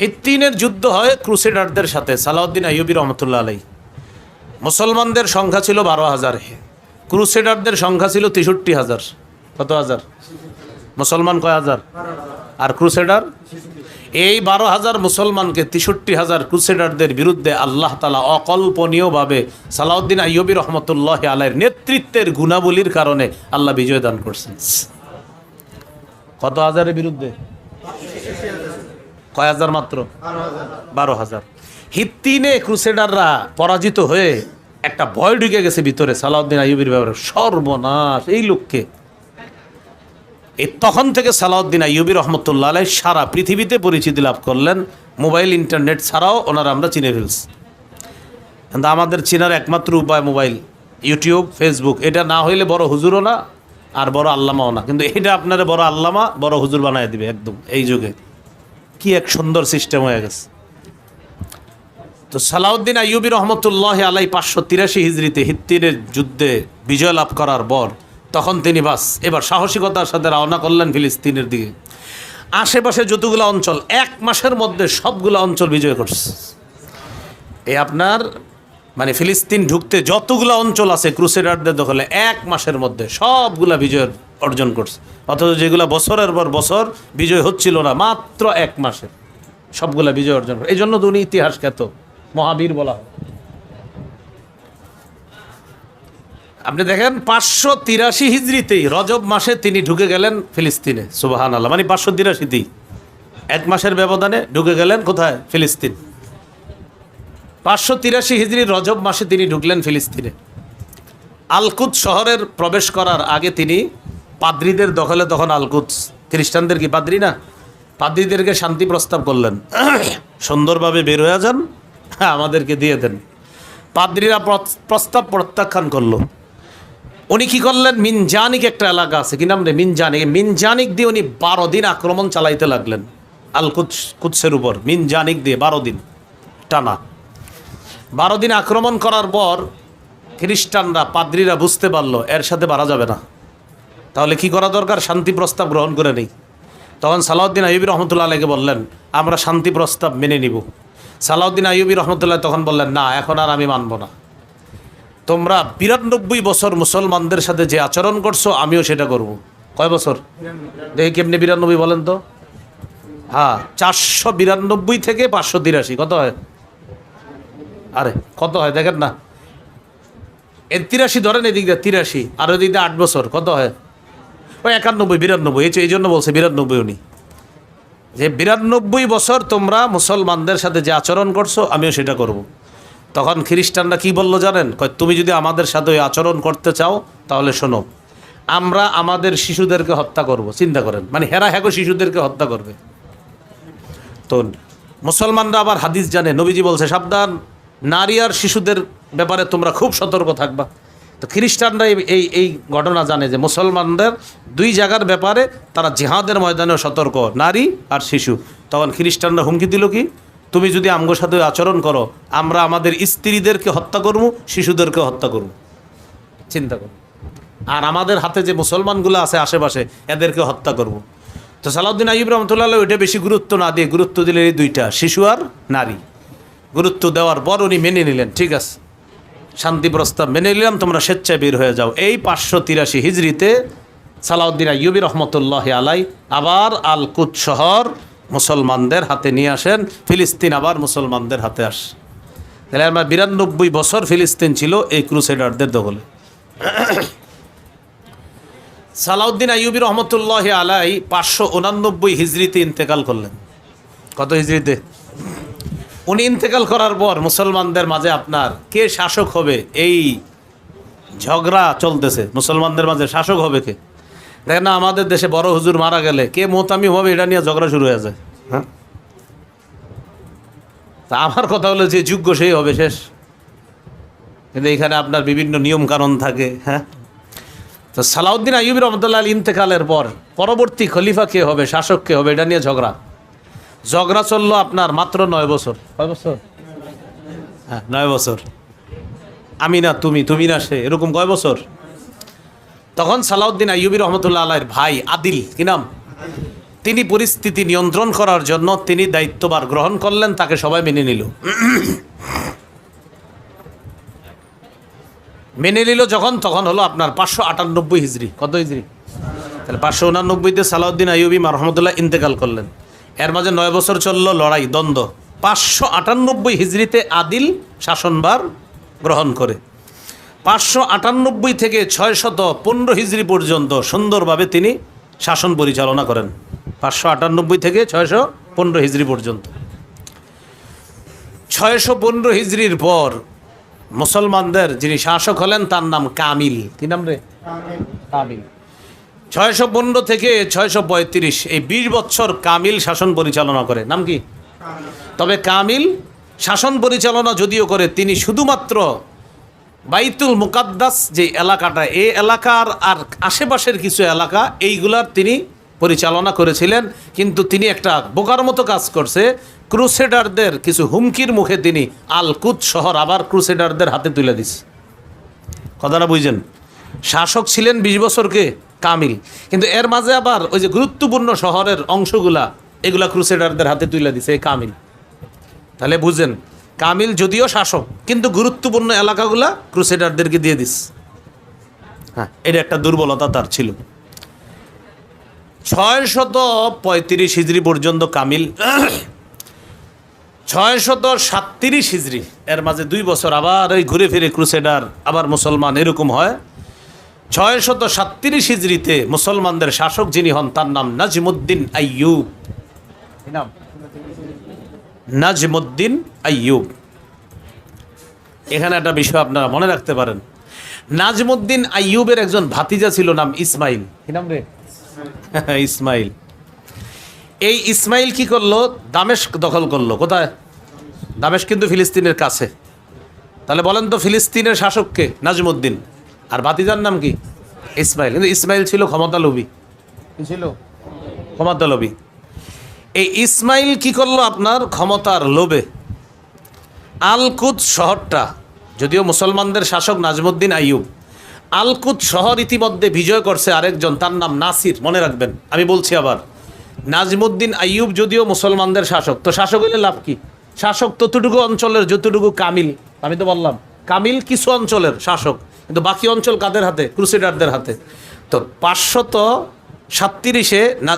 হিত্তিনের যুদ্ধ হয় ক্রুসেডারদের সাথে, সালাউদ্দিন আইয়ুবী রহমতুল্লাহ আলাই মুসলমানদের সংখ্যা ছিল বারো হাজার। ক্রুসেডারদের সংখ্যা ছিল তেষট্টি হাজার। কত হাজার? মুসলমান কয় হাজার? আর ক্রুসেডার? এই বারো হাজার মুসলমানকে তেষট্টি হাজার ক্রুসেডারদের বিরুদ্ধে আল্লাহ তালা অকল্পনীয়ভাবে সালাউদ্দিন আইয়ুবী রহমতুল্লাহ আলাইয়ের নেতৃত্বের গুণাবলীর কারণে আল্লাহ বিজয় দান করছেন। কত হাজারের বিরুদ্ধে? কয় হাজার মাত্র? বারো হাজার। হিত্তিনে ক্রুসেডাররা পরাজিত হয়ে একটা ভয় ঢুকে গেছে ভিতরে সালাউদ্দিন আইয়ুবির ব্যাপারে। সর্বনাশ এই লোককে। এই তখন থেকে সালাউদ্দিন আইয়ুবী রহমতুল্লাহ আলাই সারা পৃথিবীতে পরিচিতি লাভ করলেন। মোবাইল ইন্টারনেট ছাড়াও ওনারা আমরা চিনে ফেলছি। কিন্তু আমাদের চেনার একমাত্র উপায় মোবাইল ইউটিউব ফেসবুক। এটা না হইলে বড় হুজুরও না আর বড় আল্লামাও না। কিন্তু এটা আপনারা বড় আল্লামা বড় হুজুর বানায় দিবে একদম এই যুগে। কি এক সুন্দর সিস্টেম হয়ে গেছে। তো সালাউদ্দিন আইয়ুবী রহমতুল্লাহ আলাই পাঁচশো তিরাশি হিজড়িতে হিত্তিরের যুদ্ধে বিজয় লাভ করার পর তখন তিনি বাস, এবার সাহসিকতার সাথে রওনা করলেন ফিলিস্তিনের দিকে। আশেপাশে যতগুলো অঞ্চল, এক মাসের মধ্যে সবগুলো অঞ্চল বিজয় করছে। এই আপনার মানে ফিলিস্তিন ঢুকতে যতগুলো অঞ্চল আছে, ক্রুসেডারদের দখলে এক মাসের মধ্যে সবগুলা বিজয় অর্জন করছে। অথচ যেগুলো বছরের পর বছর বিজয় হচ্ছিল না, মাত্র এক মাসে সবগুলা বিজয় অর্জন করে। এই জন্য তো উনি ইতিহাস খ্যাত, মহাবীর বলা হয়। আপনি দেখেন, পাঁচশো তিরাশি হিজড়িতেই রজব মাসে তিনি ঢুকে গেলেন ফিলিস্তিনে সুবাহান আল্লাহ মানে পাঁচশো তিরাশিতেই। এক মাসের ব্যবধানে ঢুকে গেলেন কোথায়? ফিলিস্তিন। পাঁচশো তিরাশি হিজড়ি রজব মাসে তিনি ঢুকলেন ফিলিস্তিনে। আলকুদ শহরের প্রবেশ করার আগে তিনি পাদ্রীদের দখলে তখন আলকুদ খ্রিস্টানদের কি পাদ্রি না? পাদ্রীদেরকে শান্তি প্রস্তাব করলেন। সুন্দরভাবে বের হয়ে যান, আমাদেরকে দিয়ে দেন। পাদ্রীরা প্র- প্রস্তাব প্রত্যাখ্যান করল। উনি কি করলেন? মিনজানিক একটা এলাকা আছে। কি নাম রে? মিনজানিক। মিনজানিক দিয়ে উনি বারো দিন আক্রমণ চালাইতে লাগলেন আল কুৎস কুৎসের উপর। মিনজানিক দিয়ে বারো দিন টানা। বারো দিন আক্রমণ করার পর খ্রিস্টানরা, পাদ্রীরা বুঝতে পারল, এর সাথে বাড়া যাবে না। তাহলে কি করা দরকার? শান্তি প্রস্তাব গ্রহণ করে নেই। তখন সালাউদ্দিন আইবি রহমতুল্লাহ আলাইকে বললেন, আমরা শান্তি প্রস্তাব মেনে নিব। সালাউদ্দিন আইবি রহমতুল্লাহ তখন বললেন, না, এখন আর আমি মানব না। তোমরা বিরানব্বই বছর মুসলমানদের সাথে যে আচরণ করছ, আমিও সেটা করব। কয় বছর? দেখি কেমনি বিরানব্বই বলেন তো। হ্যাঁ চারশো বিরানব্বই থেকে পাঁচশো তিরাশি। কত হয়? আরে, কত হয় দেখেন না। এর তিরাশি ধরেন এদিক দিয়ে, তিরাশি। আর ওদিক দিয়ে আট বছর। কত হয়? ওই একানব্বই, বিরানব্বই, এই এই জন্য বলছে বিরানব্বই উনি। যে বিরানব্বই বছর তোমরা মুসলমানদের সাথে যে আচরণ করছ, আমিও সেটা করব। তখন খ্রিস্টানরা কি বলল জানেন? কয়, তুমি যদি আমাদের সাথে ওই আচরণ করতে চাও, তাহলে শোনো, আমরা আমাদের শিশুদেরকে হত্যা করব। চিন্তা করেন মানে হেরা হ্যাগো শিশুদেরকে হত্যা করবে। তো মুসলমানরা আবার হাদিস জানে, নবীজি বলছে, সাবধান, নারী আর শিশুদের ব্যাপারে তোমরা খুব সতর্ক থাকবা। তো খ্রিস্টানরা এই- এই ঘটনা জানে যে মুসলমানদের দুই জায়গার ব্যাপারে তারা জিহাদের ময়দানেও সতর্ক, নারী আর শিশু। তখন খ্রিস্টানরা হুমকি দিল কি? তুমি যদি আমগোর সাথে আচরণ করো, আমরা আমাদের স্ত্রীদেরকে হত্যা করব শিশুদেরকে হত্যা করব। চিন্তা করো। আর আমাদের হাতে যে মুসলমানগুলো আছে আশেপাশে এদেরকে হত্যা করব। তো সালাউদ্দিন আইব রহমতুল্লাহ ওইটা বেশি গুরুত্ব না দিয়ে গুরুত্ব দিলেন এই দুইটা, শিশু আর নারী। গুরুত্ব দেওয়ার পর উনি মেনে নিলেন, ঠিক আছে। শান্তি প্রস্তাব মেনে নিলাম, তোমরা স্বেচ্ছায় বের হয়ে যাও। এই পাঁচশো তিরাশি হিজড়িতে সালাউদ্দিন আইয়ুবী রহমতুল্লাহ আলাই আবার আল কুদ শহর মুসলমানদের হাতে নিয়ে আসেন, ফিলিস্তিন আবার মুসলমানদের হাতে আস। তাহলে আমার বিরানব্বই বছর ফিলিস্তিন ছিল এই ক্রুসেডারদের দখলে। সালাউদ্দিন আইয়ুবী রহমতুল্লাহ আলাই পাঁচশো উনানব্বই হিজড়িতে ইন্তেকাল করলেন। কত হিজড়িতে? উনি ইন্তেকাল করার পর মুসলমানদের মাঝে আপনার কে শাসক হবে? এই ঝগড়া চলতেছে। মুসলমানদের মাঝে শাসক হবে কে? দেখেন না আমাদের দেশে বড় হুজুর মারা গেলে কে মোতামি হবে এটা নিয়ে ঝগড়া শুরু হয়ে যায়। হ্যাঁ। তা আমার কথা হলো যে যোগ্য সেই হবে শেষ। কিন্তু এখানে আপনার বিভিন্ন নিয়ম কানুন থাকে হ্যাঁ? তো সালাউদ্দিন আইয়ুব রহমতুল্লাহ আল ইন্তেকালের পর পরবর্তী খলিফা কে হবে শাসক কে হবে এটা নিয়ে ঝগড়া। ঝগড়া চলল আপনার মাত্র নয় বছর। কয় বছর? হ্যাঁ নয় বছর। আমি না তুমি তুমি না সে এরকম কয় বছর? তখন সালাউদ্দিন আইয়ুবী রহমতুল্লাহ আলাইয়ের ভাই আদিল কি নাম? তিনি পরিস্থিতি নিয়ন্ত্রণ করার জন্য তিনি দায়িত্ববার গ্রহণ করলেন তাকে সবাই মেনে নিল। মেনে নিল যখন তখন হলো আপনার পাঁচশো আটানব্বই হিজড়ি কত হিজড়ি তাহলে পাঁচশো উনানব্বইতে সালাউদ্দিন আইয়ুবী রহমতুল্লাহ ইন্তেকাল করলেন। এর মাঝে নয় বছর চলল লড়াই দ্বন্দ্ব। পাঁচশো আটানব্বই হিজড়িতে আদিল শাসনভার গ্রহণ করে। পাঁচশো আটানব্বই থেকে ছয় শত পনেরো হিজড়ি পর্যন্ত সুন্দরভাবে তিনি শাসন পরিচালনা করেন। পাঁচশো আটানব্বই থেকে ছয়শো পনেরো হিজড়ি পর্যন্ত। ছয়শো পনেরো হিজড়ির পর মুসলমানদের যিনি শাসক হলেন তার নাম কামিল। কি নাম রে? কামিল। ছয়শো পনেরো থেকে ছয়শো পঁয়ত্রিশ এই বিশ বছর কামিল শাসন পরিচালনা করে। নাম কি? তবে কামিল শাসন পরিচালনা যদিও করে, তিনি শুধুমাত্র বাইতুল মুকাদ্দাস যে এলাকাটা এই এলাকার আর আশেপাশের কিছু এলাকা, এইগুলার তিনি পরিচালনা করেছিলেন। কিন্তু তিনি একটা বোকার মতো কাজ করছে, ক্রুসেডারদের কিছু হুমকির মুখে তিনি আলকুদ শহর আবার ক্রুসেডারদের হাতে তুলে দিছে। কথাটা বুঝছেন শাসক ছিলেন বিশ বছরকে কামিল। কিন্তু এর মাঝে আবার ওই যে গুরুত্বপূর্ণ শহরের অংশগুলা, এগুলা ক্রুসেডারদের হাতে তুলে দিছে, এই কামিল। তাহলে বুঝেন, কামিল যদিও শাসক, কিন্তু গুরুত্বপূর্ণ এলাকাগুলা ক্রুসেডারদেরকে দিয়ে দিস। হ্যাঁ এটা একটা দুর্বলতা তার ছিল। ছয় শত পঁয়ত্রিশ হিজড়ি পর্যন্ত কামিল ছয় শত সাতত্রিশ হিজড়ি। এর মাঝে দুই বছর আবার ওই ঘুরে ফিরে ক্রুসেডার, আবার মুসলমান, এরকম হয়। ছয় শত সাতত্রিশ হিজড়িতে মুসলমানদের শাসক যিনি হন তার নাম নাজিমুদ্দিন আইয়ুব। নাম? নাজমুদ্দিন আইয়ুব। এখানে একটা বিষয় আপনারা মনে রাখতে পারেন। নাজমুদ্দিন আইয়ুবের একজন ভাতিজা ছিল নাম ইসমাইল। কি নাম রে? ইসমাইল। এই ইসমাইল কি করল? দামেস্ক দখল করল। কোথায়? দামেস্ক কিন্তু ফিলিস্তিনের কাছে। তাহলে বলেন তো ফিলিস্তিনের শাসককে নাজমুদ্দিন। আর ভাতিজার নাম কি? ইসমাইল। কিন্তু ইসমাইল ছিল ক্ষমতালোভী কি ছিল? ক্ষমতালোভী এই ইসমাইল কি করল আপনার? ক্ষমতার লোভে। আলকুদ শহরটা যদিও মুসলমানদের শাসক নাজমুদ্দিন আইয়ুব আলকুদ শহর ইতিমধ্যে বিজয় করছে আরেকজন তার নাম নাসির। মনে রাখবেন আমি বলছি আবার। নাজমুদ্দিন আইয়ুব যদিও মুসলমানদের শাসক তো শাসক হইলে লাভ কি? শাসক ততটুকু অঞ্চলের যতটুকু কামিল আমি তো বললাম কামিল কিছু অঞ্চলের শাসক। কিন্তু বাকি অঞ্চল কাদের হাতে? ক্রুসেডারদের হাতে। তো পাঁচশত সাতত্রিশে না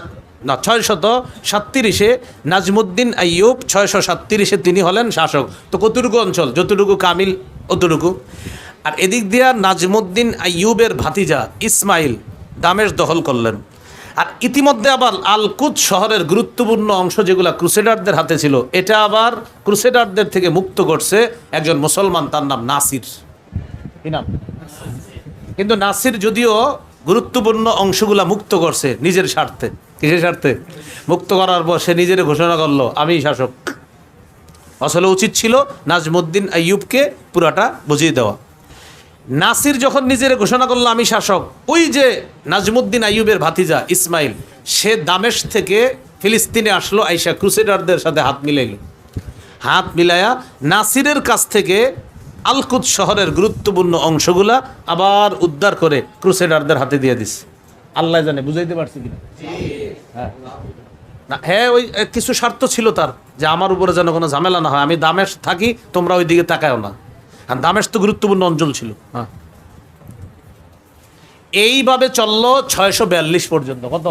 না, ছয়শত সাতত্রিশে নাজমুদ্দিন আইয়ুব, ছয়শো সাতত্রিশে তিনি হলেন শাসক। তো কতটুকু অঞ্চল? যতটুকু কামিল, অতটুকু। আর এদিক দিয়া নাজমুদ্দিন আইয়ুবের ভাতিজা ইসমাইল দামেশ দখল করলেন। আর ইতিমধ্যে আবার আলকুদ শহরের গুরুত্বপূর্ণ অংশ যেগুলো ক্রুসেডারদের হাতে ছিল, এটা আবার ক্রুসেডারদের থেকে মুক্ত করছে একজন মুসলমান, তার নাম নাসির। কি নাম কিন্তু নাসির যদিও গুরুত্বপূর্ণ অংশগুলা মুক্ত করছে নিজের স্বার্থে। কিসের স্বার্থে? মুক্ত করার পর সে নিজের ঘোষণা করল, আমি শাসক। আসলে উচিত ছিল নাজমুদ্দিন আইয়ুবকে পুরাটা বুঝিয়ে দেওয়া। নাসির যখন নিজের ঘোষণা করল, আমি শাসক, ওই যে নাজমুদ্দিন আইয়ুবের ভাতিজা ইসমাইল, সে দামেশ থেকে ফিলিস্তিনে আসলো, আইসা ক্রুসেডারদের সাথে হাত মিলাইল। হাত মিলায়া নাসিরের কাছ থেকে আলকুদ শহরের গুরুত্বপূর্ণ অংশগুলা আবার উদ্ধার করে ক্রুসেডারদের হাতে দিয়ে দিস আল্লাহ জানে, বুঝাইতে পারছি কিনা? হ্যাঁ। না হ্যাঁ ওই কিছু স্বার্থ ছিল তার, যে আমার উপরে যেন কোনো ঝামেলা না হয়। আমি দামেশ থাকি, তোমরা ওই দিকে তাকায়ও না। আর দামেশ তো গুরুত্বপূর্ণ অঞ্চল ছিল। হ্যাঁ। এইভাবে চলল ছয়শো পর্যন্ত। কত?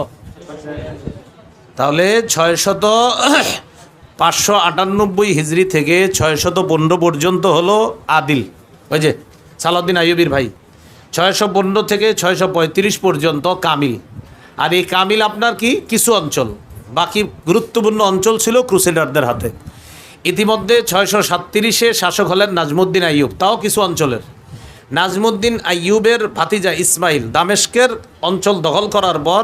তাহলে ছয়শত পাঁচশো আটানব্বই হিজড়ি থেকে ছয়শত পনেরো পর্যন্ত হলো আদিল। ওই যে সালাউদ্দিন আইয়ুবির ভাই। ছয়শো পনেরো থেকে ছয়শো পঁয়ত্রিশ পর্যন্ত কামিল। আর এই কামিল আপনার কি? কিছু অঞ্চল। বাকি গুরুত্বপূর্ণ অঞ্চল ছিল ক্রুসেডারদের হাতে। ইতিমধ্যে ছয়শো সাতত্রিশে শাসক হলেন নাজমুদ্দিন আইয়ুব। তাও কিছু অঞ্চলের। নাজমুদ্দিন আইয়ুবের ভাতিজা ইসমাইল দামেস্কের অঞ্চল দখল করার পর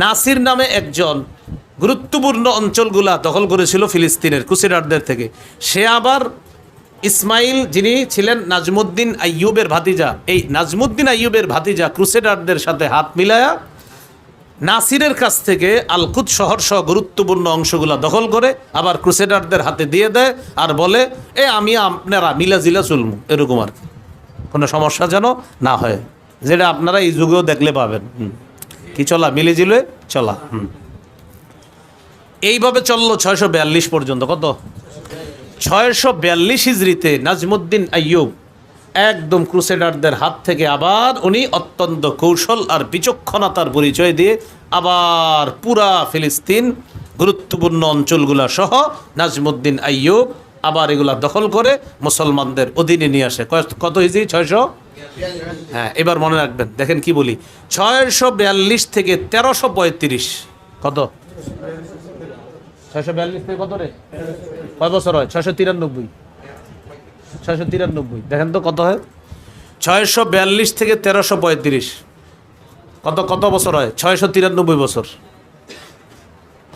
নাসির নামে একজন গুরুত্বপূর্ণ অঞ্চলগুলা দখল করেছিল ফিলিস্তিনের ক্রুসেডারদের থেকে। সে আবার ইসমাইল যিনি ছিলেন নাজমুদ্দিন আইয়ুবের ভাতিজা, এই নাজমুদ্দিন আইয়ুবের ভাতিজা ক্রুসেডারদের সাথে হাত মিলায়া নাসিরের কাছ থেকে আলকুদ শহর সহ গুরুত্বপূর্ণ অংশগুলো দখল করে আবার ক্রুসেডারদের হাতে দিয়ে দেয় আর বলে, এ, আমি আপনারা মিলা জিলা চলমু এরকম আর কোনো সমস্যা যেন না হয়। যেটা আপনারা এই যুগেও দেখলে পাবেন। কি চলা? মিলে জিলে চলা। হুম। এইভাবে চলল ছয়শো বিয়াল্লিশ পর্যন্ত, কত? ছয়শো বিয়াল্লিশ হিজড়িতে নাজমুদ্দিন আইয়ুব একদম ক্রুসেডারদের হাত থেকে আবার উনি অত্যন্ত কৌশল আর বিচক্ষণতার পরিচয় দিয়ে আবার পুরা ফিলিস্তিন গুরুত্বপূর্ণ অঞ্চলগুলা সহ নাজমুদ্দিন আইয়ুব আবার এগুলা দখল করে মুসলমানদের অধীনে নিয়ে আসে। কত হিজড়ি ছয়শো? হ্যাঁ এবার মনে রাখবেন, দেখেন কি বলি। ছয়শো বিয়াল্লিশ থেকে তেরোশো পঁয়ত্রিশ, কত? ছয়শো বিয়াল্লিশ থেকে কত রে? কয় বছর হয়? ছয়শো তিরানব্বই। ছয়শো তিরানব্বই। দেখেন তো কত হয়? ছয়শো বিয়াল্লিশ থেকে তেরোশো পঁয়ত্রিশ। কত কত বছর হয়? ছয়শো তিরানব্বই বছর।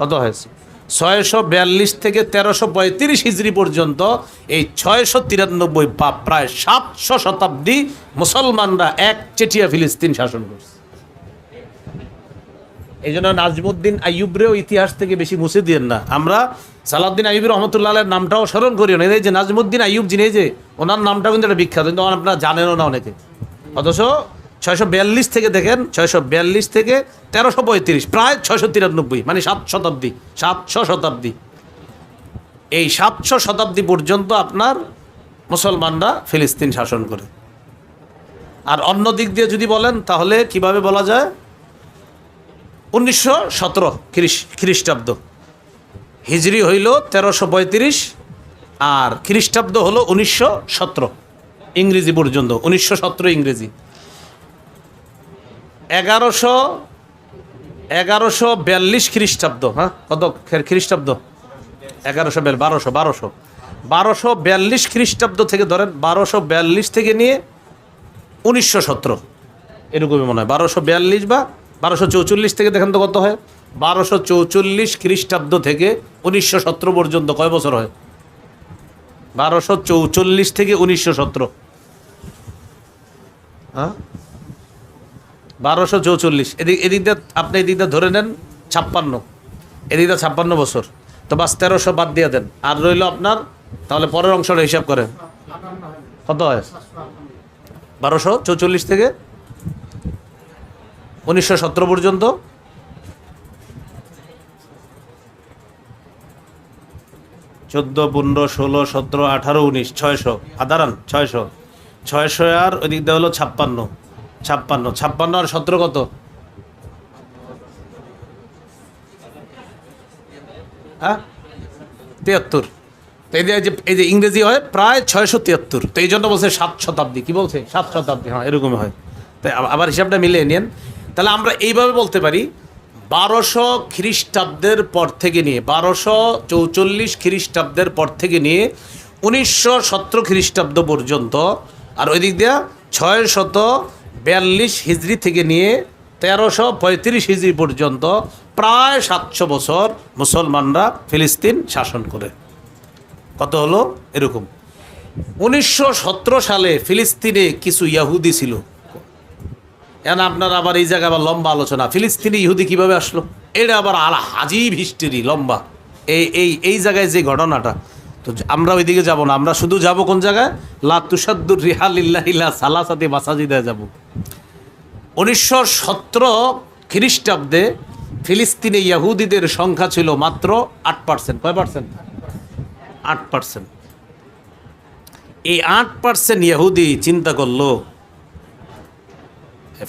কত হয়েছে ছয়শো বিয়াল্লিশ থেকে তেরোশো পঁয়ত্রিশ হিজড়ি পর্যন্ত এই ছয়শো তিরানব্বই বা প্রায় সাতশো শতাব্দী মুসলমানরা এক চেটিয়া ফিলিস্তিন শাসন করছে। এই জন্য নাজমুদ্দিন আইয়ুবরেও ইতিহাস থেকে বেশি মুছে দিয়েন না। আমরা সালাউদ্দিন আইয়ুব রহমতুল্লাহ আলের নামটাও স্মরণ করিও না। এই যে নাজমুদ্দিন আইয়ুব যিনি যে ওনার নামটাও কিন্তু একটা বিখ্যাত, কিন্তু আপনারা জানেনও না অনেকে। অথচ ছয়শো বিয়াল্লিশ থেকে দেখেন, ছয়শো বিয়াল্লিশ থেকে তেরোশো পঁয়ত্রিশ, প্রায় ছয়শো তিরানব্বই মানে সাত শতাব্দী, সাতশো শতাব্দী। এই সাতশো শতাব্দী পর্যন্ত আপনার মুসলমানরা ফিলিস্তিন শাসন করে। আর অন্য দিক দিয়ে যদি বলেন, তাহলে কীভাবে বলা যায়? উনিশশো সতেরো খ্রিস্টাব্দ। হিজরি হইল তেরোশো পঁয়ত্রিশ আর খ্রিস্টাব্দ হলো উনিশশো সতেরো ইংরেজি পর্যন্ত, উনিশশো সতেরো ইংরেজি। এগারোশো এগারোশো বিয়াল্লিশ খ্রিস্টাব্দ হ্যাঁ? কত খ্রিস্টাব্দ? এগারোশো বারোশো বারোশো। বারোশো বিয়াল্লিশ খ্রিস্টাব্দ থেকে ধরেন, বারোশো বিয়াল্লিশ থেকে নিয়ে উনিশশো সতেরো। এরকমই মনে হয়, বারোশো বিয়াল্লিশ বা বারোশো চৌচল্লিশ থেকে দেখেন তো কত হয়? বারোশো চৌচল্লিশ খ্রিস্টাব্দ থেকে উনিশশো সতেরো পর্যন্ত কয় বছর হয়? বারোশো চৌচল্লিশ থেকে উনিশশো সতেরো। হ্যাঁ? বারোশো চৌচল্লিশ। এদিক এদিক দিয়ে আপনি এদিক দিয়ে ধরে নেন, ছাপ্পান্ন। এদিক দিয়ে ছাপ্পান্ন বছর। তো বাস তেরোশো বাদ দিয়ে দেন। আর রইল আপনার, তাহলে পরের অংশটা হিসাব করেন। কত হয়? বারোশো চৌচল্লিশ থেকে উনিশশো সতেরো পর্যন্ত। চোদ্দ, পনেরো, ষোলো, সতেরো, আঠারো, উনিশ, ছয়শো। আদারান ছয়শো। ছয়শো আর ওই দিক দিয়ে হলো ছাপ্পান্ন। ছাপ্পান্ন। ছাপ্পান্ন আর সতেরো কত? হ্যাঁ? তিয়াত্তর। তো এই যে এই যে- ইংরেজি হয় প্রায় ছয়শো তিয়াত্তর। তো এই জন্য বলছে সাত শতাব্দী। কি বলছে? সাত শতাব্দী হ্যাঁ এরকমই হয়। তাই আবার হিসাবটা মিলিয়ে নিন। তাহলে আমরা এইভাবে বলতে পারি, বারোশো খ্রিস্টাব্দের পর থেকে নিয়ে, বারোশো চৌচল্লিশ খ্রিস্টাব্দের পর থেকে নিয়ে উনিশশো সতেরো খ্রিস্টাব্দ পর্যন্ত, আর ওই দিক দিয়ে ছয় শত বিয়াল্লিশ হিজড়ি থেকে নিয়ে তেরোশো পঁয়ত্রিশ হিজড়ি পর্যন্ত প্রায় সাতশো বছর মুসলমানরা ফিলিস্তিন শাসন করে। কত হলো? এরকম। উনিশশো সতেরো সালে ফিলিস্তিনে কিছু ইয়াহুদি ছিল। এখন আপনার আবার এই জায়গায় আবার লম্বা আলোচনা। ফিলিস্তিনি ইহুদি কীভাবে আসলো? এটা আবার আলা হাজিব হিস্ট্রি, লম্বা। এই এই এই জায়গায় যে ঘটনাটা, তো আমরা ওইদিকে যাব না। আমরা শুধু যাব কোন জায়গায়? লা তুষাদ্দুর রিহালিল্লাহিল্লা সালাসাতি মাসাজিদে যাব। উনিশশো সতেরো খ্রিস্টাব্দে ফিলিস্তিনে ইয়াহুদিদের সংখ্যা ছিল মাত্র আট পার্সেন্ট কয় পার্সেন্ট আট পার্সেন্ট এই আট পার্সেন্ট ইহুদি চিন্তা করল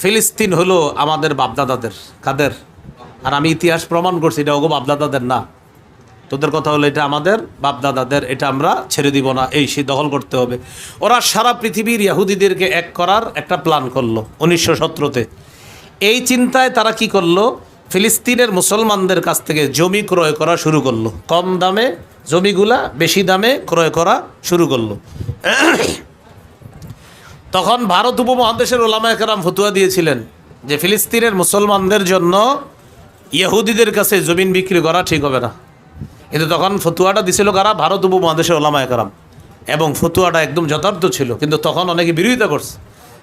ফিলিস্তিন হলো আমাদের বাপদাদাদের, কাদের? আর আমি ইতিহাস প্রমাণ করছি, এটা ওগো বাপদাদাদের না। তোদের কথা হলো এটা আমাদের বাপদাদাদের, এটা আমরা ছেড়ে দিব না, এই সে দখল করতে হবে। ওরা সারা পৃথিবীর ইয়াহুদিদেরকে এক করার একটা প্ল্যান করল উনিশশো সতেরোতে। এই চিন্তায় তারা কি করল? ফিলিস্তিনের মুসলমানদের কাছ থেকে জমি ক্রয় করা শুরু করল। কম দামে জমিগুলা, বেশি দামে ক্রয় করা শুরু করল। তখন ভারত উপমহাদেশের ওলামা একরাম ফতুয়া দিয়েছিলেন যে ফিলিস্তিনের মুসলমানদের জন্য ইহুদিদের কাছে জমিন বিক্রি করা ঠিক হবে না। কিন্তু তখন ফতুয়াটা দিছিল কারা? ভারত উপমহাদেশের ওলামা একরাম এবং ফতুয়াটা একদম যথার্থ ছিল। কিন্তু তখন অনেকে বিরোধিতা করছে।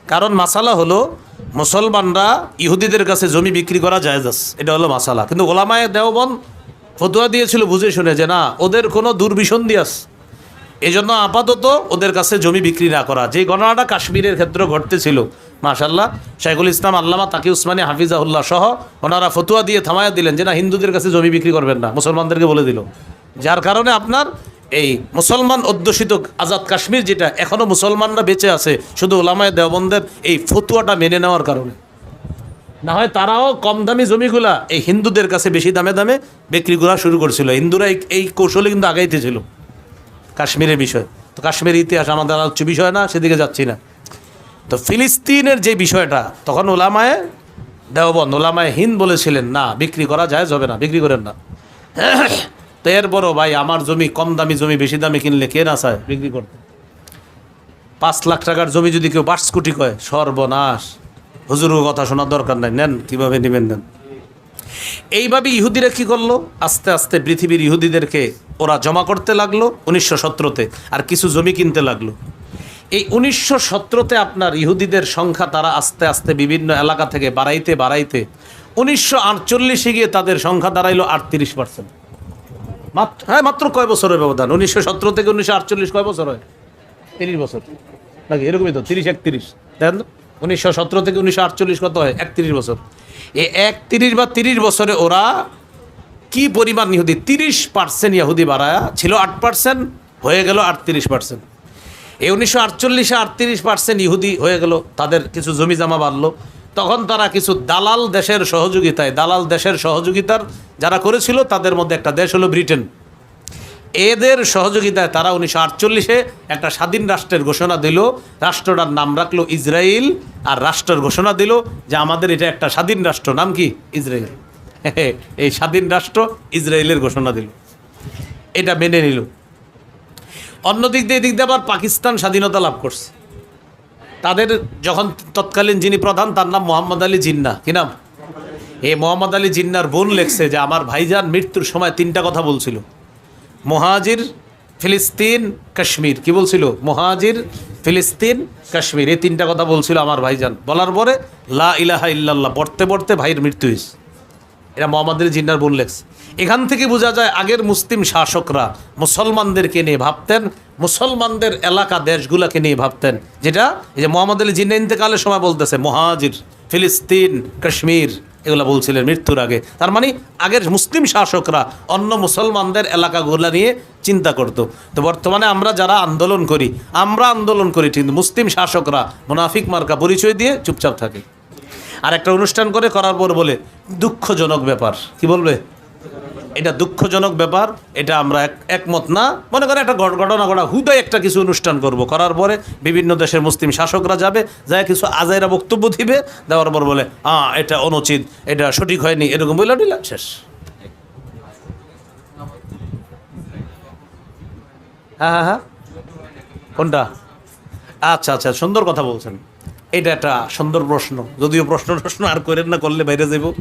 কারণ মাসালা হলো, মুসলমানরা ইহুদিদের কাছে জমি বিক্রি করা জায়েজ এটা হলো মাসালা। কিন্তু ওলামায় দেওবন ফতুয়া দিয়েছিল বুঝে শুনে যে না, ওদের কোনো দুর্বিসন্ধি আছে। এই জন্য আপাতত ওদের কাছে জমি বিক্রি না করা। যে ঘটনাটা কাশ্মীরের ক্ষেত্রে ঘটতেছিল মাশাল্লাহ শাইখুল ইসলাম আল্লামা তাকি উসমানী হাফিজাহুল্লাহ সহ ওনারা ফতুয়া দিয়ে থামায়া দিলেন যে না, হিন্দুদের কাছে জমি বিক্রি করবেন না, মুসলমানদেরকে বলে দিল। যার কারণে আপনার এই মুসলমান অধ্যুষিত আজাদ কাশ্মীর যেটা এখনও মুসলমানরা বেঁচে আছে, শুধু ওলামায় দেওবন্দের এই ফতুয়াটা মেনে নেওয়ার কারণে। না হয় তারাও কম দামি জমিগুলা এই হিন্দুদের কাছে বেশি দামে দামে বিক্রি করা শুরু করছিল। হিন্দুরা এই- এই কৌশলে কিন্তু আগাইতে ছিল। কাশ্মীরের বিষয়। তো কাশ্মীরের ইতিহাস আমাদের আলোচ্য বিষয় না, সেদিকে যাচ্ছি না। তো ফিলিস্তিনের যে বিষয়টা, তখন ওলামায় দেওবন্দ, ওলামায় হিন্দ বলেছিলেন, না, বিক্রি করা যায় যাবে না, বিক্রি করেন না। তো এরপরও ভাই, আমার জমি, কম দামি জমি, বেশি দামে কিনলে কে না চায় বিক্রি করতে? পাঁচ লাখ টাকার জমি যদি কেউ পাঁচ কোটি কয়, সর্বনাশ। হুজুরের কথা শোনার দরকার নাই, নেন, কীভাবে নেবেন, নেন। এইভাবে ইহুদিরা কি করল? আস্তে আস্তে পৃথিবীর ইহুদিদেরকে ওরা জমা করতে লাগল উনিশশো সতেরোতে, আর কিছু জমি কিনতে লাগল। এই উনিশশো সতেরোতে আপনার ইহুদিদের সংখ্যা তারা আস্তে আস্তে বিভিন্ন এলাকা থেকে বাড়াইতে বাড়াইতে উনিশশো আটচল্লিশে গিয়ে তাদের সংখ্যা দাঁড়াইলো আটত্রিশ পার্সেন্ট মাত্র হ্যাঁ মাত্র কয় বছরের ব্যবধান? উনিশশো সতেরো থেকে উনিশশো আটচল্লিশ কয় বছর হয়? তিরিশ বছর। নাকি এরকমই তো, তিরিশ একত্রিশ। দেখেন তো, উনিশশো সতেরো থেকে উনিশশো আটচল্লিশ কত হয়? একত্রিশ বছর। এই একত্রিশ বা তিরিশ বছরে ওরা কি পরিমাণ ইহুদি? তিরিশ পার্সেন্ট ইহুদি বাড়া ছিল, আট পার্সেন্ট, হয়ে গেল আটত্রিশ পার্সেন্ট। এই উনিশশো আটচল্লিশে, আটত্রিশ পার্সেন্ট ইহুদি হয়ে গেল, তাদের কিছু জমি জমা বাড়লো। তখন তারা কিছু দালাল দেশের সহযোগিতায়, দালাল দেশের সহযোগিতার যারা করেছিল, তাদের মধ্যে একটা দেশ হলো ব্রিটেন। এদের সহযোগিতায় তারা উনিশশো আটচল্লিশে একটা স্বাধীন রাষ্ট্রের ঘোষণা দিল, রাষ্ট্রটার নাম রাখল ইসরায়েল, আর রাষ্ট্রের ঘোষণা দিল যে আমাদের এটা একটা স্বাধীন রাষ্ট্র। নাম কি? ইসরায়েল। এই স্বাধীন রাষ্ট্র ইসরায়েলের ঘোষণা দিল। এটা মেনে নিল। অন্যদিক দিয়ে দিক দিয়ে আবার পাকিস্তান স্বাধীনতা লাভ করছে। তাদের যখন তৎকালীন যিনি প্রধান, তার নাম মোহাম্মদ আলী জিন্না। কি নাম? এই মোহাম্মদ আলী জিন্নার বোন লেখছে যে, আমার ভাইজান মৃত্যুর সময় তিনটা কথা বলছিল। মহাজির ফিলিস্তিন, কাশ্মীর। কি বলছিল? মহাজির ফিলিস্তিন, কাশ্মীর। এই তিনটা কথা বলছিল আমার ভাইজান। বলার পরে, লা ইলাহা ইল্লাল্লাহ, পড়তে পড়তে ভাইয়ের মৃত্যু হয়েছে। এরা মোহাম্মদের জিন্নার বোন এখান থেকে বোঝা যায়, আগের মুসলিম শাসকরা মুসলমানদেরকে নিয়ে ভাবতেন, মুসলমানদের এলাকা, দেশগুলোকে নিয়ে ভাবতেন। যেটা, এই যে মোহাম্মদ আলী জিন্না ইন্তেকালের সময় বলতেছে, মহাজির ফিলিস্তিন, কাশ্মীর। এগুলো বলছিলেন মৃত্যুর আগে। তার মানে আগের মুসলিম শাসকরা অন্য মুসলমানদের এলাকাগুলো নিয়ে চিন্তা করত। তো বর্তমানে আমরা যারা আন্দোলন করি, আমরা আন্দোলন করি কিন্তু মুসলিম শাসকরা মুনাফিক মার্কা পরিচয় দিয়ে চুপচাপ থাকে। আর একটা অনুষ্ঠান করে করার পর বলে, দুঃখজনক ব্যাপার। কি বলবে? এটা দুঃখজনক ব্যাপার, এটা আমরা এক, একমত না। মনে করেন একটা ঘট- ঘটনা ঘটা, হুদায় একটা কিছু অনুষ্ঠান করব। করার পরে বিভিন্ন দেশের মুসলিম শাসকরা যাবে, যায় কিছু আজাইরা বক্তব্য দিবে, দেওয়ার পর বলে হ্যাঁ এটা অনুচিত, এটা সঠিক হয়নি, এরকম বলে দিলা, শেষ। হ্যাঁ হ্যাঁ হ্যাঁ। কোনটা? আচ্ছা আচ্ছা সুন্দর কথা বলছেন। এটা একটা সুন্দর প্রশ্ন। যদিও প্রশ্ন প্রশ্ন আর করেন না, করলে বাইরে যাব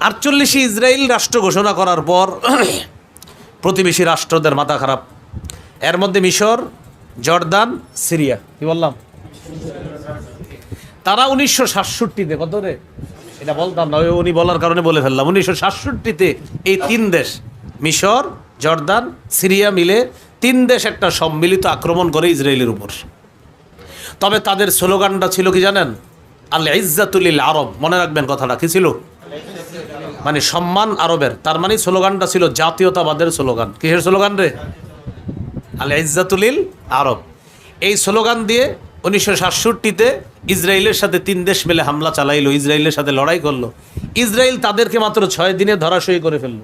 আটচল্লিশে ইসরায়েল রাষ্ট্র ঘোষণা করার পর প্রতিবেশী রাষ্ট্রদের মাথা খারাপ। এর মধ্যে মিশর, জর্দান, সিরিয়া। কি বললাম? তারা উনিশশো সাতষট্টিতে, কত রে? এটা বলতাম না উনি বলার কারণে বলে ফেললাম। উনিশশো সাতষট্টিতে এই তিন দেশ, মিশর, জর্দান, সিরিয়া মিলে তিন দেশ একটা সম্মিলিত আক্রমণ করে ইসরায়েলের উপর। তবে তাদের স্লোগানটা ছিল কি জানেন? আল্লাহ ইজ্জাতুলিল আরব। মনে রাখবেন কথাটা, কি ছিল? মানে সম্মান আরবের। তার মানে স্লোগানটা ছিল জাতীয়তাবাদের স্লোগান। কিসের স্লোগান রে? আল ইজ্জাতুলিল আরব। এই স্লোগান দিয়ে উনিশশো সাতষট্টিতে ইসরায়েলের সাথে তিন দেশ মিলে হামলা চালাইলো, ইসরায়েলের সাথে লড়াই করল। ইসরায়েল তাদেরকে মাত্র ছয় দিনে ধরাশয়ী করে ফেলল।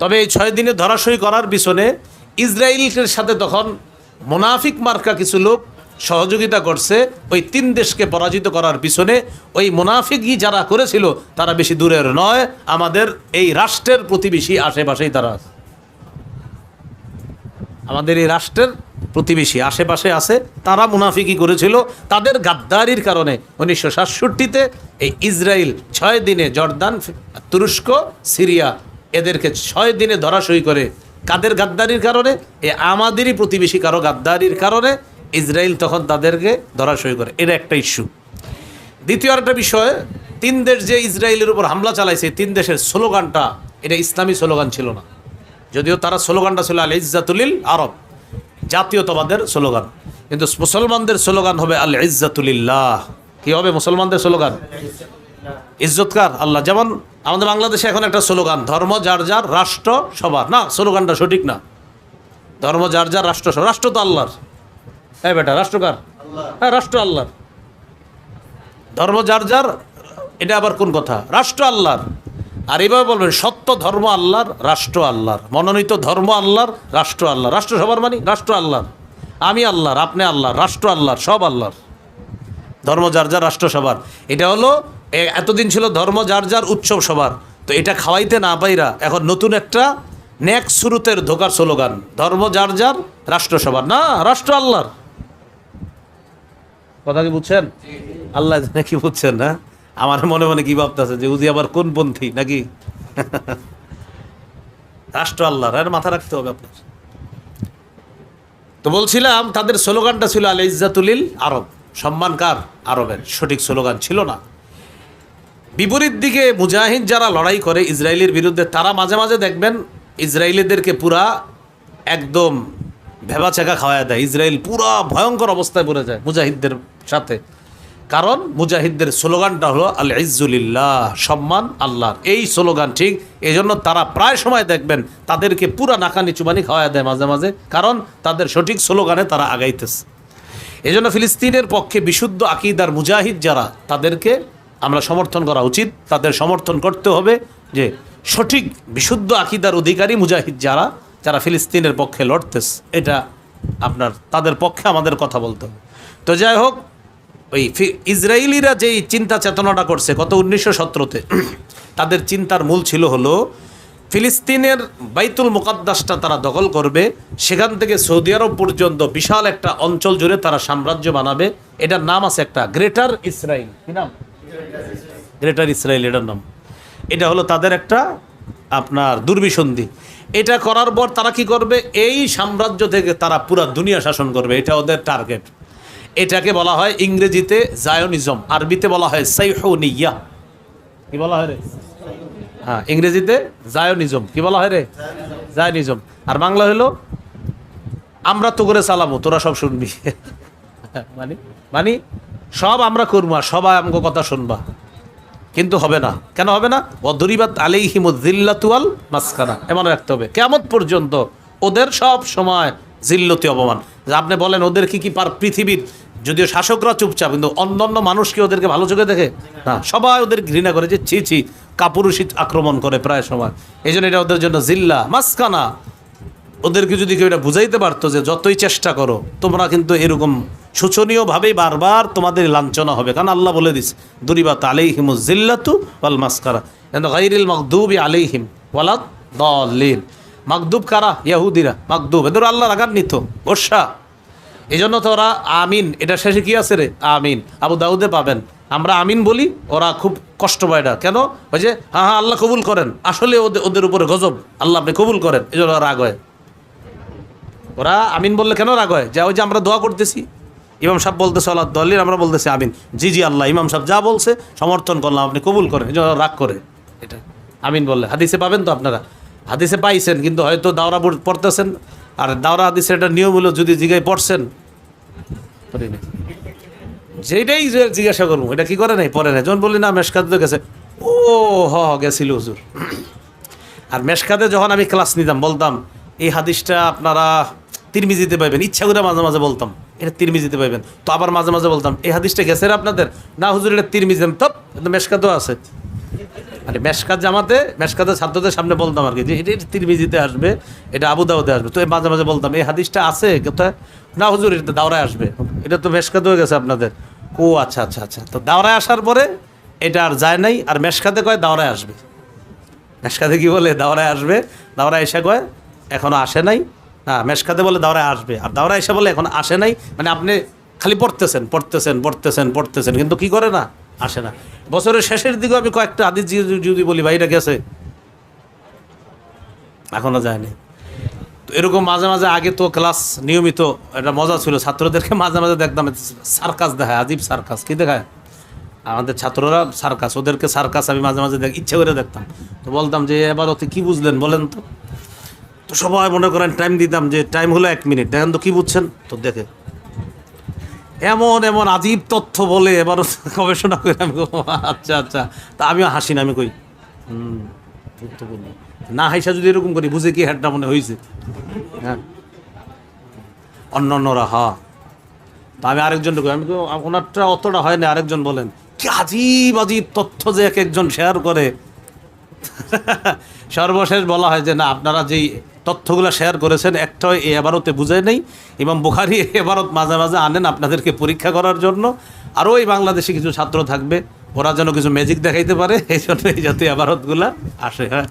তবে এই ছয় দিনে ধরাশয়ী করার পিছনে ইসরায়েলের সাথে তখন মোনাফিক মার্কা কিছু লোক সহযোগিতা করছে, ওই তিন দেশকে পরাজিত করার পিছনে ওই মোনাফিকই যারা করেছিল, তারা বেশি দূরের নয়, আমাদের এই রাষ্ট্রের প্রতিবেশী আশেপাশেই তারা আছে। আমাদের এই রাষ্ট্রের প্রতিবেশী আশেপাশে আছে, তারা মুনাফিকি করেছিল, তাদের গাদ্দারির কারণে উনিশশো সাতষট্টিতে এই ইসরায়েল ছয় দিনে জর্দান, তুরস্ক, সিরিয়া এদেরকে ছয় দিনে ধরাশয়ী করে। কাদের গাদ্দারির কারণে? এ আমাদেরই প্রতিবেশী, কারও গাদ্দারির কারণে। ইসরায়েল তখন তাদেরকে ধরাশয়ী করে। এটা একটা ইস্যু দ্বিতীয় একটা বিষয়, তিন দেশ যে ইসরায়েলের উপর হামলা চালাইছে তিন দেশের স্লোগানটা, এটা ইসলামী স্লোগান ছিল না। যদিও তারা স্লোগানটা ছিল আল ইজ্জাতুলিল আরব, জাতীয়তাবাদের স্লোগান। কিন্তু মুসলমানদের স্লোগান হবে আল ইজ্জাতুলিল্লাহ কি হবে মুসলমানদের স্লোগান? ইজ্জতকার আল্লাহ। যেমন আমাদের বাংলাদেশে এখন একটা স্লোগান, ধর্ম যার যার, রাষ্ট্র সবার। না, স্লোগানটা সঠিক না। ধর্ম যার যার, রাষ্ট্র রাষ্ট্র তো আল্লাহর। হ্যাঁ বেটা রাষ্ট্রকার হ্যাঁ রাষ্ট্র আল্লাহর। ধর্ম যার যার, এটা আবার কোন কথা? রাষ্ট্র আল্লাহর। আর এইভাবে বলবেন, সত্য ধর্ম আল্লাহর, রাষ্ট্র আল্লাহর। মনোনীত ধর্ম আল্লাহর, রাষ্ট্র আল্লাহ রাষ্ট্র সবার মানে? রাষ্ট্র আল্লাহর। আমি আল্লাহর, আপনি আল্লাহর, রাষ্ট্র আল্লাহর, সব আল্লাহর। ধর্ম যার যার, রাষ্ট্র সবার। এটা হলো, এ- এতদিন ছিল ধর্ম যার যার, উৎসব সবার। তো এটা খাওয়াইতে না পাইরা এখন নতুন একটা নেক্সট শুরুতের ধোকার স্লোগান, ধর্ম যার যার, রাষ্ট্র সবার। না, রাষ্ট্র আল্লাহর। কথা কি বুঝছেন? আল্লাহ জানে কি বুঝছেন না আমার মনে মনে কি ভাবতেছে যে উদি আবার কোন পন্থী নাকি? রাষ্ট্র আল্লাহর আর মাথা রাখতে হবে আপনার। তো বলছিলাম তাদের স্লোগানটা ছিল আল ইজ্জাতুলিল আরব। সম্মান কার? আরবের। সঠিক স্লোগান ছিল না। বিপরীত দিকে মুজাহিদ যারা লড়াই করে ইসরায়েলের বিরুদ্ধে তারা মাঝে মাঝে দেখবেন ইসরায়েলিদেরকে পুরা একদম ভেবা চেকা খাওয়া দেয়। ইসরায়েল পুরা ভয়ঙ্কর অবস্থায় পড়ে যায় মুজাহিদদের সাথে। কারণ মুজাহিদদের স্লোগানটা হলো আল ইজ্জুলিল্লাহ সম্মান আল্লাহর। এই স্লোগান ঠিক এই জন্য তারা প্রায় সময় দেখবেন তাদেরকে পুরা নাকানি চুবানি খাওয়া দেয় মাঝে মাঝে, কারণ তাদের সঠিক স্লোগানে তারা আগাইতেছে। এই জন্য ফিলিস্তিনের পক্ষে বিশুদ্ধ আকিদার মুজাহিদ যারা, তাদেরকে আমরা সমর্থন করা উচিত। তাদের সমর্থন করতে হবে যে সঠিক, বিশুদ্ধ আকিদার অধিকারী মুজাহিদ যারা যারা ফিলিস্তিনের পক্ষে লড়তেছে। এটা আপনার, তাদের পক্ষে আমাদের কথা বলতে হবে। তো যাই হোক ওই ইসরায়েলিরা যেই চিন্তা চেতনাটা করছে, গত উনিশশো সতেরোতে, তাদের চিন্তার মূল ছিল হলো, ফিলিস্তিনের বাইতুল মুকাদ্দাসটা তারা দখল করবে, সেখান থেকে সৌদি আরব পর্যন্ত বিশাল একটা অঞ্চল জুড়ে তারা সাম্রাজ্য বানাবে। এটার নাম আছে একটা, গ্রেটার ইসরায়েল কি নাম? গ্রেটার ইসরায়েল এটার নাম। এটা হলো তাদের একটা আপনার দুর্বিসন্ধি। এটা করার পর তারা কি করবে? এই সাম্রাজ্য থেকে তারা পুরা দুনিয়া শাসন করবে, এটা ওদের টার্গেট। এটাকে বলা হয় ইংরেজিতে জায়োনিজম, আরবিতে বলা হয় সাইহনিয়া। কি বলা হয় রে? হ্যাঁ ইংরেজিতে জায়োনিজম। কি বলা হয় রে? জায়োনিজম। আর বাংলা হলো, আমরা তো করে চালাবো, তোরা সব শুনবি। মানে? মানে সব আমরা করব আর সবাই আমাকে কথা শুনবা। কিন্তু হবে না। কেন হবে না? অদরিবাত আলিহিমুদ্দিল্লাতুয়াল মাসখানা এমন রাখতে হবে। কেমন পর্যন্ত ওদের সব সময় জিল্লতি অপমান। আপনি বলেন, ওদের কি কি পার পৃথিবীর যদিও শাসকরা চুপচাপ, কিন্তু অন্যান্য মানুষ কি ওদেরকে ভালো চোখে দেখে? না, সবাই ওদের ঘৃণা করে যে, ছি ছি, কাপুরুষিত আক্রমণ করে প্রায় সময়। এই জন্য এটা ওদের জন্য জিল্লা মাসখানা ওদেরকে যদি কেউ এটা বুঝাইতে পারতো যে, যতই চেষ্টা করো, তোমরা কিন্তু এরকম শোচনীয়ভাবেই বারবার তোমাদের লাঞ্ছনা হবে। কারণ আল্লাহ বলে দিস দুরিবাত আলাইহিম জিল্লাতু ওয়াল মাসকারা কিন্তু গাইরিল মাকদুবি আলাইহিম ওয়ালাদ দলিন মাকদুব কারা? ইয়াহুদিরা। মাকদুব এদের আল্লাহ রাগান্বিত গোসা। এই জন্য তো ওরা আমিন। এটা শেষে কি আছে রে? আমিন। আবু দাউদে পাবেন। আমরা আমিন বলি, ওরা খুব কষ্ট পায় এটা কেন? ওই যে হ্যাঁ হ্যাঁ আল্লাহ কবুল করেন। আসলে ওদের ওদের উপরে গজব। আল্লাহ আপনি কবুল করেন। এই জন্য রাগ হয়। ওরা আমিন বললে কেন রাগ হয়? যা, ওই যে আমরা দোয়া করতেছি। ইমাম সাহেব বলতেছে, আল্লাহ দলিল। আমরা বলতেছি, আমিন। জি জি, আল্লাহ, ইমাম সাহেব যা বলছে, সমর্থন করলাম, আপনি কবুল করেন। এই জন্য রাগ করে। এটা আমিন বললে। হাদিসে পাবেন তো আপনারা? হাদিসে পাইছেন, কিন্তু হয়তো দাওরা পড়তেছেন। আর দাওরা হাদিসের একটা নিয়ম হলো, যদি জিগায় পড়ছেন। যেটাই জিজ্ঞাসা করব, এটা কি করে নাই? পরে নাই। যখন বললি না, মেশকাতে গেছে। ও, হ গেছিল হুজুর। আর মেশকাতে যখন আমি ক্লাস নিতাম, বলতাম, এই হাদিসটা আপনারা তিরমিজিতে পাইবেন। ইচ্ছা করে মাঝে মাঝে বলতাম, এটা তিরমিজিতে পাইবেন। তো আবার মাঝে মাঝে বলতাম, এই হাদিসটা গেছে আপনাদের? না, হুজুর, এটা তিরমিজি তপ কিন্তু মেশকাতেও আছে। আরে মেশকাত জামাতে, মেশকাতের ছাত্রদের সামনে বলতাম আর কি, যে এটা তিরমিজিতে আসবে, এটা আবু দাউদে আসবে। তো মাঝে মাঝে বলতাম, এই হাদিসটা আছে কোথায় না হুজুর, এটা দাওরায় আসবে। এটা তো মেশকাত হয়ে গেছে আপনাদের। ও আচ্ছা আচ্ছা আচ্ছা। তো দাওরায় আসার পরে এটা আর যায় নাই, আর মেশকাতে কয়, দাওরায় আসবে। মেশকাতে কি বলে, দাওরায় আসবে। দাওরায় এসে কয় এখনও আসে নাই। হ্যাঁ মেশকাতে বলে, দাওরায় আসবে। আর দাওরায় এসে বলে, এখন আসে নাই। মানে আপনি খালি পড়তেছেন পড়তেছেন পড়তেছেন পড়তেছেন, কিন্তু কি করে না? আসে না। বছরের শেষের দিকে আমি কয়েকটা আদি যদি বলি, ভাই, এটা গেছে। এখনও যায়নি। তো এরকম মাঝে মাঝে আগে তো ক্লাস নিয়মিত একটা মজা ছিল। ছাত্রদেরকে মাঝে মাঝে দেখতাম, সার্কাস দেখায়, আজীব সার্কাস। কি দেখায়? আমাদের ছাত্ররা সার্কাস, ওদেরকে সার্কাস আমি মাঝে মাঝে দেখ ইচ্ছে করে দেখতাম। তো বলতাম যে, এবার ওতে কী বুঝলেন? বলেন তো। তো সবাই মনে করেন টাইম দিতাম যে টাইম হলো এক মিনিট। দেখেন তো কী বুঝছেন? তো দেখে। এমন এমন আজীব তথ্য বলে এবারও গবেষণা করে আমি আচ্ছা আচ্ছা। তা আমিও হাসি না, আমি কই? হুম না হাইসা যদি এরকম করি, বুঝে কি হ্যাডটা মনে হয়েছে হ্যাঁ। অন্য অন্যরা হা। তা আমি আরেকজন কই আমি ওনারটা অতটা হয় না আরেকজন বলেন। কি আজীব আজীব তথ্য যে এক একজন শেয়ার করে। সর্বশেষ বলা হয় যে, না, আপনারা যেই তথ্যগুলো শেয়ার করেছেন, একটাও এ এবারতে বুঝায় নেই। এবং বুখারি এবারত মাঝে মাঝে আনেন আপনাদেরকে পরীক্ষা করার জন্য। আরও এই বাংলাদেশে কিছু ছাত্র থাকবে, ওরা যেন কিছু ম্যাজিক দেখাইতে পারে, এই জন্য এই জাতীয় এবারতগুলা আসে হ্যাঁ।